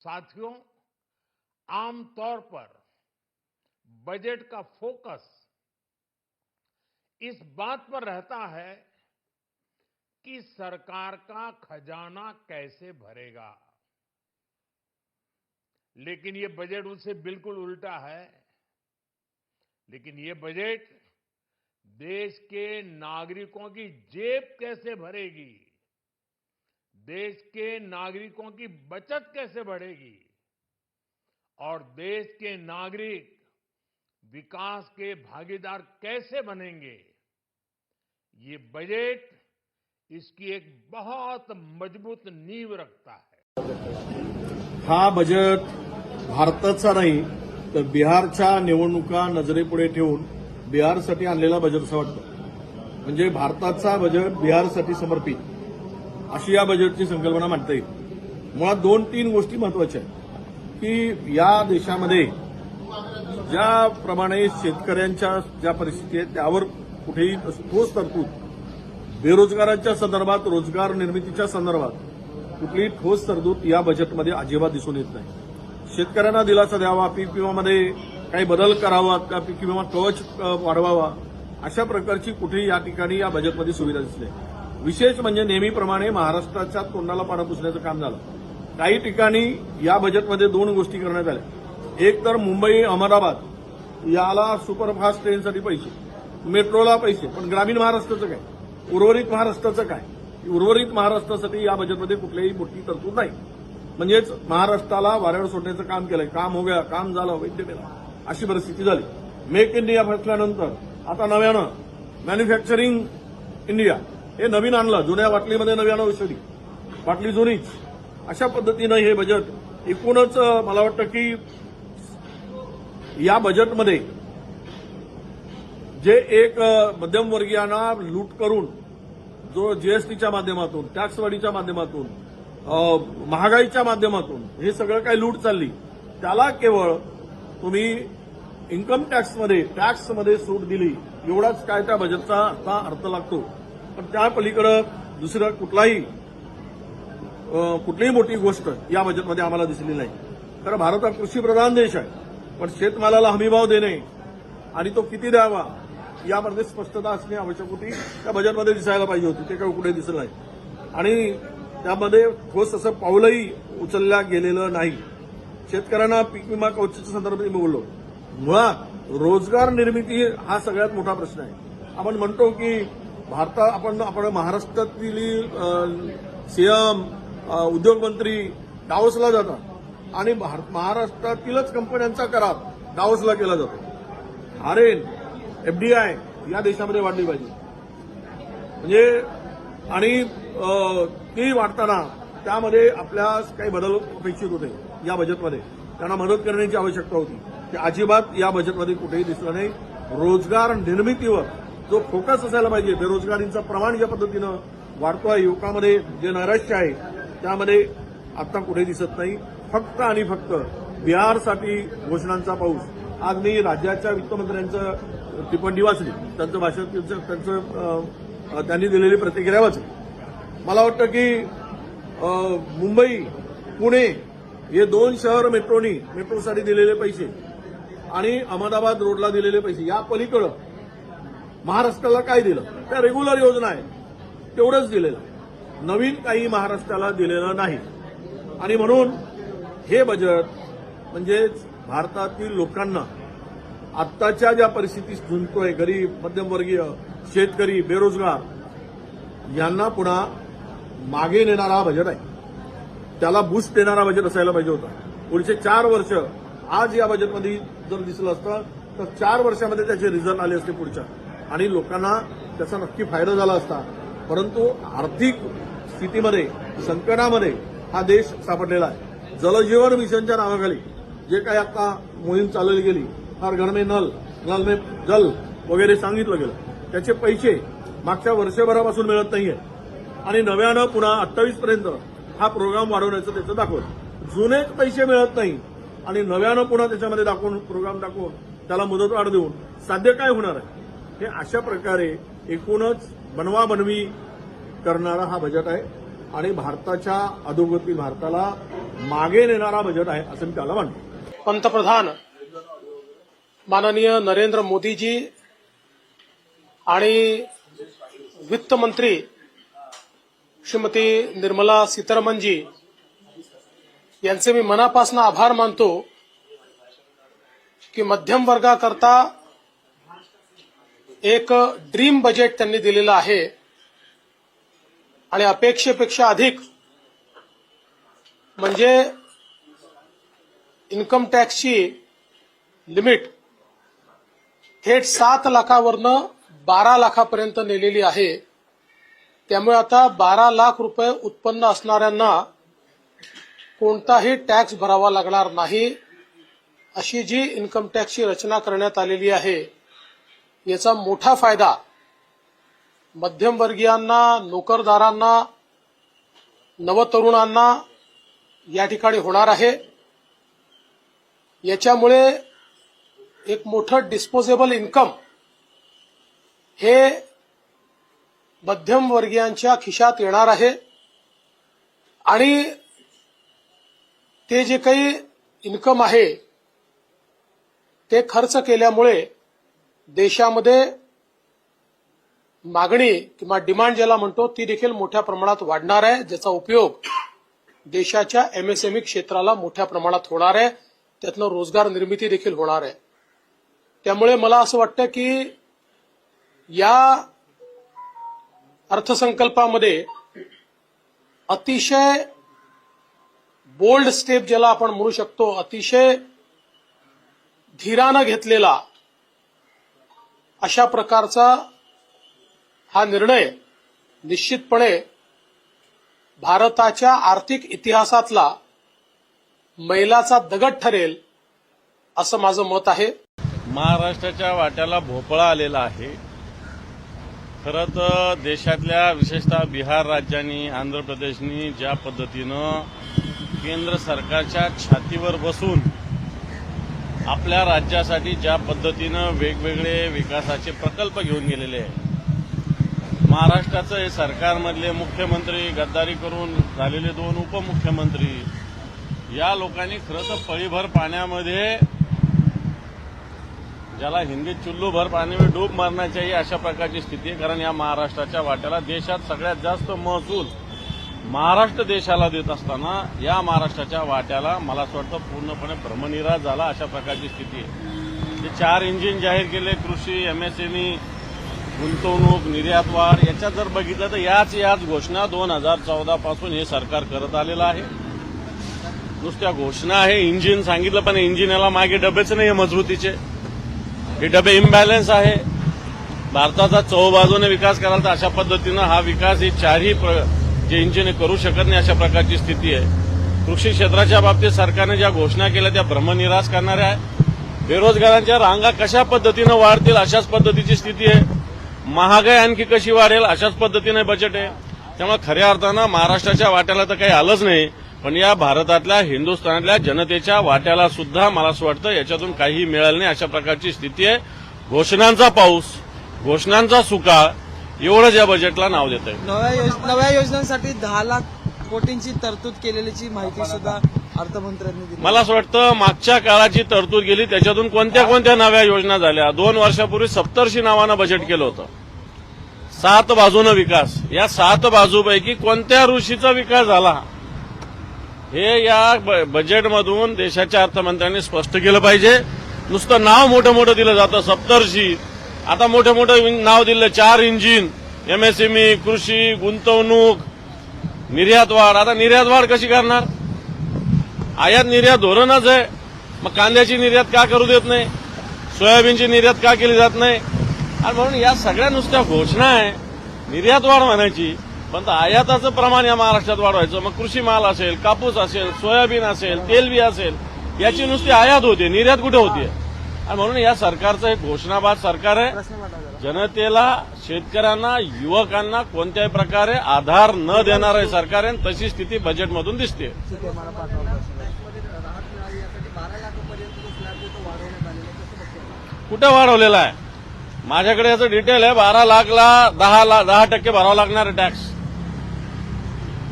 साथियों आमतौर पर बजट का फोकस इस बात पर रहता है कि सरकार का खजाना कैसे भरेगा। लेकिन ये बजट उससे बिल्कुल उल्टा है। लेकिन ये बजट देश के नागरिकों की जेब कैसे भरेगी? देश के नागरिकों की बचत कैसे बढ़ेगी? और देश के नागरिक विकास के भागीदार कैसे बनेंगे? ये बजट इसकी एक बहुत मज़बूत नींव रखता है। हा बजेट भारताचा नाही, तर बिहारच्या निवडणुका नजरेपुढे ठेवून बिहारसाठी आणलेला बजेट असं वाटतं. म्हणजे भारताचा समर्पित. अशी या बजेटची संकल्पना मांडता येईल. मुळात दोन तीन गोष्टी महत्त्वाच्या आहेत. की या देशामध्ये ज्याप्रमाणे शेतकऱ्यांच्या ज्या परिस्थिती आहेत त्यावर कुठेही ठोस तरतूद बेरोजगारांच्या संदर्भात रोजगार निर्मितीच्या संदर्भात कुठलीही ठोस तरतूद या बजेटमध्ये अजिबात दिसून येत नाही. शेतकऱ्यांना दिलासा द्यावा पीक विमामध्ये काही बदल करावा का पीक विमा कवच वाढवावा अशा प्रकारची कुठेही या ठिकाणी या बजेटमध्ये सुविधा दिसली विशेष म्हणजे नेहमीप्रमाणे महाराष्ट्राच्या तोंडाला पाणी पुसण्याचं काम झालं. काही ठिकाणी या बजेटमध्ये दोन गोष्टी करण्यात आल्या. एक तर मुंबई अहमदाबाद याला सुपरफास्ट ट्रेनसाठी पैसे. मेट्रोला पैसे पण ग्रामीण महाराष्ट्राचं काय? उर्वरित महाराष्ट्राचं काय? उर्वरित महाराष्ट्रासाठी या बजेटमध्ये कुठलीही मोठी तरतूद नाही. म्हणजेच महाराष्ट्राला वाऱ्यावर सोडण्याचं काम केलंय. काम हो गया काम झालं वैद्य केलं. अशी परिस्थिती झाली. मेक इंडिया फसल्यानंतर आता नव्यानं मॅन्युफॅक्चरिंग इंडिया हे नवीन आणलं जुन्या बाटलीमध्ये नव्यानं औषधी. बाटली जुनीच. अशा पद्धतीनं हे बजेट एकूणच मला वाटतं की या बजेटमध्ये जे एक मध्यमवर्गीयांना लूट करून जो जीएसटीच्या माध्यमातून टॅक्सवाढीच्या माध्यमातून महागाईच्या माध्यमातून हे सगळं काही लूट चालली त्याला केवळ तुम्ही इन्कम टॅक्समध्ये टॅक्समध्ये सूट दिली एवढाच काय त्या बजेटचा आता अर्थ लागतो. पण त्या पलीकडं दुसरं कुठलाही कुठलीही मोठी गोष्ट या बजेटमध्ये आम्हाला दिसली नाही. कारण भारत हा कृषीप्रधान देश आहे पण शेतमालाला हमीभाव देणे आणि तो किती द्यावा यामध्ये स्पष्टता असणे आवश्यक होती. त्या बजेटमध्ये दिसायला पाहिजे होती ते काही कुठे दिसलं नाही. आणि त्यामध्ये ठोस असं पावलंही उचलल्या गेलेलं नाही. शेतकऱ्यांना पीक विमा कवचच्या संदर्भात मी बोललो. मुळात रोजगार निर्मिती हा सगळ्यात मोठा प्रश्न आहे. आपण म्हणतो की भारतात आपण आपण महाराष्ट्रातील सीएम उद्योगमंत्री डावसला जातात. आणि भार- महाराष्ट्रातीलच कंपन्यांचा करार डावसला केला जातो. आरेन एफडीआय या देशामध्ये वाढली पाहिजे. म्हणजे आणि ती वाढताना त्यामध्ये आपल्यास काही बदल अपेक्षित होते या बजेटमध्ये. त्यांना मदत करण्याची आवश्यकता होती. ते अजिबात या बजेटमध्ये कुठेही दिसलं नाही. रोजगार निर्मितीवर जो फोकस असायला पाहिजे बेरोजगारीचं प्रमाण ज्या पद्धतीनं वाढतो आहे युवकामध्ये जे नैराश्य आहे त्यामध्ये आता कुठे दिसत नाही. फक्त आणि फक्त बिहारसाठी घोषणांचा पाऊस. आज मी राज्याच्या वित्तमंत्र्यांचं टिप्पणी वाचली. त्यांचं भाषण त्यांचं त्यांचं, त्यांनी दिलेली प्रतिक्रिया वाचली. मला वाटतं की मुंबई पुणे हे दोन शहर मेट्रोनी मेट्रोसाठी दिलेले पैसे आणि अहमदाबाद रोडला दिलेले पैसे. या पलीकडं महाराष्ट्राला काय दिलं? त्या रेग्युलर योजना आहे. तेवढंच दिलेलं. नवीन काही महाराष्ट्राला दिलेलं नाही. आणि म्हणून हे बजेट म्हणजेच भारतातील लोकांना आत्ताच्या ज्या परिस्थितीत झुंजतोय गरीब मध्यमवर्गीय शेतकरी बेरोजगार यांना पुन्हा मागे नेणारा हा बजेट आहे. त्याला बूस्ट देणारा बजेट असायला पाहिजे होता. पुढचे चार वर्ष आज या बजेटमध्ये जर दिसलं असतं तर चार वर्षामध्ये त्याचे रिझल्ट आले असते पुढच्या. आणि लोकांना त्याचा नक्की फायदा झाला असता. परंतु आर्थिक स्थितीमध्ये संकटामध्ये हा देश सापडलेला आहे. जलजीवन मिशनच्या नावाखाली जे काही आता मोहीम चालवली गेली हर घर नल नल मे जल वगैरे सांगितलं गेलं. त्याचे पैसे मागच्या वर्षभरापासून मिळत नाहीये. आणि नव्यानं पुन्हा अठ्ठावीस पर्यंत हा प्रोग्राम वाढवण्याचं त्याचं दाखवलं. जुनेच पैसे मिळत नाही. आणि नव्यानं पुन्हा त्याच्यामध्ये दाखवून प्रोग्राम दाखवून त्याला मुदतवाढ देऊन साध्य काय होणार आहे? हे अशा प्रकारे एकूणच बनवा बनवी करणारा हा बजेट आहे. आणि भारताच्या अधोगती भारताला मागे नेणारा बजेट आहे असं मी त्याला मानतो पंतप्रधान माननीय नरेंद्र मोदीजी आणि वित्तमंत्री श्रीमती निर्मला सीतारामनजी यांचे मी मनापासून आभार मानतो की मध्यम वर्गाकरता एक ड्रीम बजेट त्यांनी दिलेलं आहे. आणि अपेक्षेपेक्षा अधिक म्हणजे इन्कम टॅक्सची लिमिट थेट सात लाखावरनं बारा लाखापर्यंत नेलेली आहे. त्यामुळे आता बारा लाख रुपये उत्पन्न असणाऱ्यांना कोणताही टॅक्स भरावा लागणार नाही अशी जी इन्कम टॅक्सची रचना करण्यात आलेली आहे. याचा मोठा फायदा मध्यमवर्गीयांना नोकरदारांना नवतरुणांना या ठिकाणी होणार आहे. याच्यामुळे एक मोठं डिस्पोजेबल इन्कम हे मध्यमवर्गीयांच्या खिशात येणार आहे. आणि ते जे काही इन्कम आहे ते खर्च केल्यामुळे देशामध्ये मागणी किंवा डिमांड ज्याला म्हणतो ती देखील मोठ्या प्रमाणात वाढणार आहे ज्याचा उपयोग देशाच्या एमएसएमई क्षेत्राला मोठ्या प्रमाणात होणार आहे. त्यातनं रोजगार निर्मिती देखील होणार आहे. त्यामुळे मला असं वाटतं की या अर्थसंकल्पामध्ये अतिशय बोल्ड स्टेप ज्याला आपण म्हणू शकतो अतिशय धीरानं घेतलेला अशा प्रकारचा हा निर्णय निश्चितपणे भारताच्या आर्थिक इतिहासातला मैलाचा दगड ठरेल असं माझं मत आहे. महाराष्ट्राच्या वाट्याला भोपळा आलेला आहे. खरं तर देशातल्या विशेषतः बिहार राज्यांनी आंध्र प्रदेशनी ज्या पद्धतीनं केंद्र सरकारच्या छातीवर बसून आपल्या राज्यासाठी ज्या पद्धतीनं वेगवेगळे विकासाचे प्रकल्प घेऊन गेलेले आहे महाराष्ट्राचं हे सरकारमधले मुख्यमंत्री गद्दारी करून झालेले दोन उपमुख्यमंत्री या लोकांनी खरं तर पळीभर पाण्यामध्ये ज्याला हिंदीत चुल्लू भर डूब मारण्याच्याही अशा प्रकारची स्थिती आहे. कारण या महाराष्ट्राच्या वाट्याला देशात सगळ्यात जास्त महसूल महाराष्ट्र देशाला देत असताना या महाराष्ट्राच्या वाट्याला मला असं वाटतं पूर्णपणे भ्रमनिराश झाला अशा प्रकारची स्थिती आहे. ते चार इंजिन जाहीर केले कृषी एमएसएमई गुंतवणूक निर्यातवाढ याच्यात जर बघितलं तर याच याच घोषणा दोन हजार चौदा पासून हे सरकार करत आलेलं आहे. नुसत्या घोषणा आहे इंजिन सांगितलं पण इंजिन याला मागे डबेच नाही मजबूतीचे. हे डबे इम्बॅलन्स आहे. भारताचा चौबाजूने विकास करायला तर अशा पद्धतीनं हा विकास ही चारही प्र- जे इंजिन करू शकत नाही अशा प्रकारची स्थिती आहे. कृषी क्षेत्राच्या बाबतीत सरकारने ज्या घोषणा केल्या त्या भ्रमनिराश करणाऱ्या आहे बेरोजगारांच्या रांगा कशा पद्धतीनं वाढतील अशाच पद्धतीची स्थिती आहे. महागाई आणखी कशी वाढेल अशाच पद्धतीने बजेट आहे. त्यामुळे खऱ्या अर्थानं महाराष्ट्राच्या वाट्याला तर काही आलंच नाही पण या भारतातल्या हिंदुस्थानातल्या जनतेच्या वाट्याला सुद्धा मला असं वाटतं याच्यातून काहीही मिळालं नाही अशा प्रकारची स्थिती आहे. घोषणांचा पाऊस घोषणांचा सुकाळ एवढंच या बजेटला नाव देत आहे नव्या योज- नव्या योजनांसाठी दहा लाख कोटींची तरतूद केलेल्याची माहिती सुद्धा अर्थमंत्र्यांनी दिली. मला असं वाटतं मागच्या काळाची तरतूद गेली त्याच्यातून कोणत्या कोणत्या नव्या योजना झाल्या? दोन वर्षापूर्वी सप्तर्षी नावानं बजेट केलं होतं. सात बाजूनं विकास. या सात बाजूपैकी कोणत्या ऋषीचा विकास झाला? हे या ब- बजेटमधून देशाच्या अर्थमंत्र्यांनी स्पष्ट केलं पाहिजे. नुसतं नाव मोठं मोठं दिलं जातं. सप्तर्षी आता मोठं मोठं नाव दिलं. चार इंजिन एमएसएमई कृषी गुंतवणूक निर्यात वाढ. आता निर्यात वाढ कशी करणार? आयात निर्यात धोरणच आहे. मग कांद्याची निर्यात का करू देत नाही? सोयाबीनची निर्यात का केली जात नाही? आणि म्हणून या सगळ्या नुसत्या घोषणा आहे. निर्यात वाढ म्हणायची पण तर आयाताचं प्रमाण या महाराष्ट्रात वाढवायचं. मग कृषी माल असेल कापूस असेल सोयाबीन असेल तेलबी असेल याची नुसती आयात होते. निर्यात कुठे होते आणि म्हणून या सरकारचं हे घोषणाबाद सरकार आहे. जनतेला शेतकऱ्यांना युवकांना कोणत्याही प्रकारे आधार न देणार आहे सरकार आहे तशी स्थिती बजेटमधून दिसते. कुठं वाढवलेला आहे? माझ्याकडे याचं डिटेल आहे. बारा लाखला दहा ला दहा टक्के भरावा लागणार आहे टॅक्स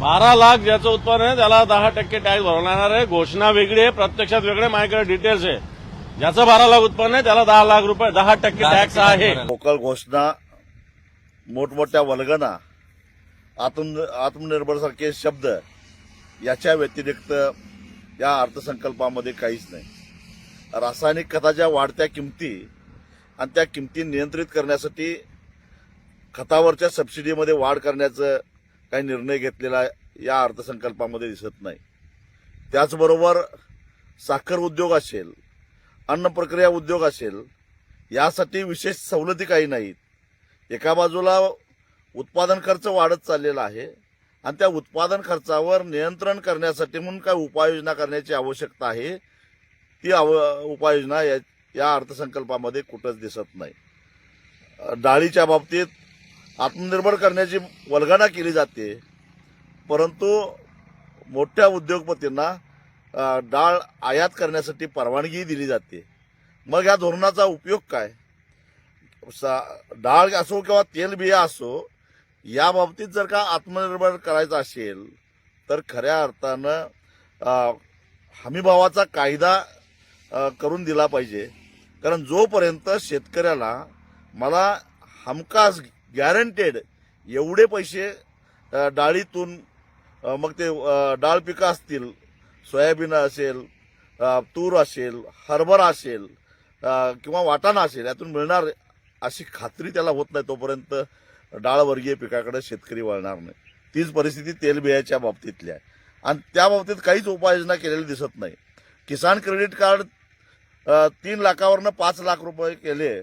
बारा लाख ज्याचं उत्पन्न आहे त्याला दहा टक्के टॅक्स भरवला येणार आहे. घोषणा वेगळी आहे. प्रत्यक्षात वेगळे. माझ्याकडे डिटेल्स आहे. ज्याचं बारा लाख उत्पन्न आहे त्याला दहा लाख रुपये दहा टक्के टॅक्स आहे. लोकल घोषणा मोठमोठ्या वल्गना आत्म आत्मनिर्भर सारखे शब्द याच्या व्यतिरिक्त या अर्थसंकल्पामध्ये काहीच नाही. रासायनिक खताच्या वाढत्या किमती आणि त्या किमती नियंत्रित करण्यासाठी खतावरच्या सबसिडीमध्ये वाढ करण्याचं काही निर्णय घेतलेला या अर्थसंकल्पामध्ये दिसत नाही. त्याचबरोबर साखर उद्योग असेल अन्न प्रक्रिया उद्योग असेल यासाठी विशेष सवलती काही नाहीत. एका बाजूला उत्पादन खर्च वाढत चाललेला आहे आणि त्या उत्पादन खर्चावर नियंत्रण करण्यासाठी म्हणून काय उपाययोजना करण्याची आवश्यकता आहे ती आव उपाययोजना या या अर्थसंकल्पामध्ये कुठंच दिसत नाही. डाळीच्या बाबतीत आत्मनिर्भर करण्याची वल्गना केली जाते परंतु मोठ्या उद्योगपतींना डाळ आयात करण्यासाठी परवानगी दिली जाते. मग या धोरणाचा उपयोग काय? सा- डाळ असो किंवा तेलबिया असो या बाबतीत जर का आत्मनिर्भर करायचं असेल तर खऱ्या अर्थानं हमीभावाचा कायदा करून दिला पाहिजे. कारण जोपर्यंत शेतकऱ्याला मला हमखास गॅरंटेड एवढे पैसे डाळीतून मग ते डाळ पिकं असतील सोयाबीन असेल तूर असेल हरभरा असेल किंवा वाटाणा असेल यातून मिळणार अशी खात्री त्याला होत नाही तोपर्यंत डाळवर्गीय पिकाकडे शेतकरी वळणार नाही. तीच परिस्थिती तेलबियाच्या बाबतीतली आहे. आणि त्या बाबतीत काहीच उपाययोजना केलेली दिसत नाही. किसान क्रेडिट कार्ड तीन लाखावरनं पाच लाख रुपये केले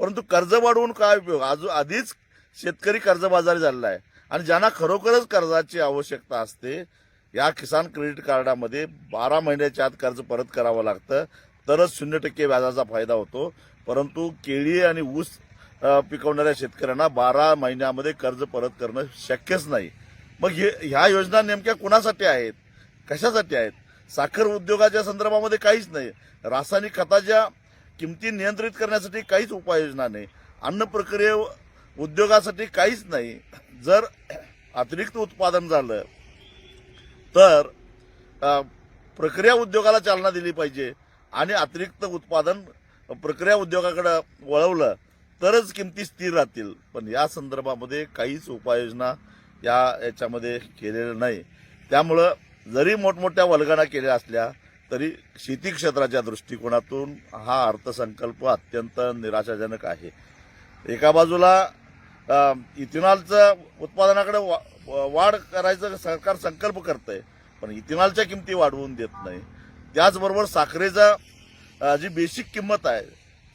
परंतु कर्ज वाढवून काय उपयोग? अजून आधीच शेतकरी कर्जबाजारी झालेला आहे. आणि ज्यांना खरोखरच कर्जाची आवश्यकता असते या किसान क्रेडिट कार्डामध्ये बारा महिन्याच्या आत कर्ज परत करावं लागतं. तरच शून्य टक्के व्याजाचा फायदा होतो. परंतु केळी आणि ऊस पिकवणाऱ्या शेतकऱ्यांना बारा महिन्यामध्ये कर्ज परत करणं शक्यच नाही. मग हे ह्या योजना नेमक्या कुणासाठी आहेत? कशासाठी आहेत? साखर उद्योगाच्या संदर्भामध्ये काहीच नाही. रासायनिक खताच्या किमती नियंत्रित करण्यासाठी काहीच उपाययोजना नाही. अन्न प्रक्रिये उद्योगासाठी काहीच नाही. जर अतिरिक्त उत्पादन झालं तर प्रक्रिया उद्योगाला चालना दिली पाहिजे आणि अतिरिक्त उत्पादन प्रक्रिया उद्योगाकडे वळवलं तरच किमती स्थिर राहतील. पण या संदर्भामध्ये काहीच उपाययोजना या याच्यामध्ये केलेलं नाही. त्यामुळं जरी मोठमोठ्या वल्गना केल्या असल्या तरी शेती क्षेत्राच्या दृष्टिकोनातून हा अर्थसंकल्प अत्यंत निराशाजनक आहे. एका बाजूला इथेनॉलचं उत्पादनाकडे वा- वाढ करायचं सरकार संकल्प करतंय पण इथेनॉलच्या किमती वाढवून देत नाही. त्याचबरोबर साखरेचा जी बेसिक किंमत आहे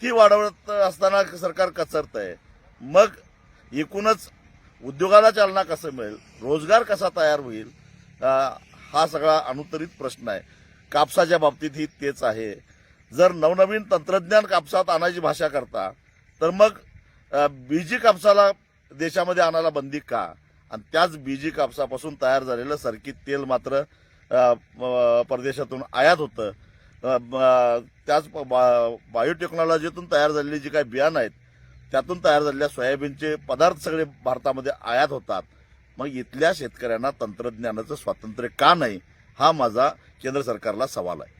ती वाढवत असताना सरकार कचरत आहे मग एकूणच उद्योगाला चालना कसं मिळेल रोजगार कसा तयार होईल हा सगळा अनुत्तरित प्रश्न आहे. कापसाच्या बाबतीत ही तेच आहे. जर नवनवीन तंत्रज्ञान कापसात आणायची भाषा करता तर मग बीजी कापसाला देशामध्ये आणायला बंदी का? आणि त्याच बीजी कापसापासून तयार झालेलं सरकी तेल मात्र परदेशातून आयात होतं. त्याच बा- बायोटेक्नॉलॉजीतून तयार झालेली जी काही बियाणं आहेत त्यातून तयार झालेल्या सोयाबीनचे पदार्थ सगळे भारतामध्ये आयात होतात. मग इथल्या शेतकऱ्यांना तंत्रज्ञानाचं स्वातंत्र्य का नाही? हा माझा केंद्र सरकारला सवाल आहे.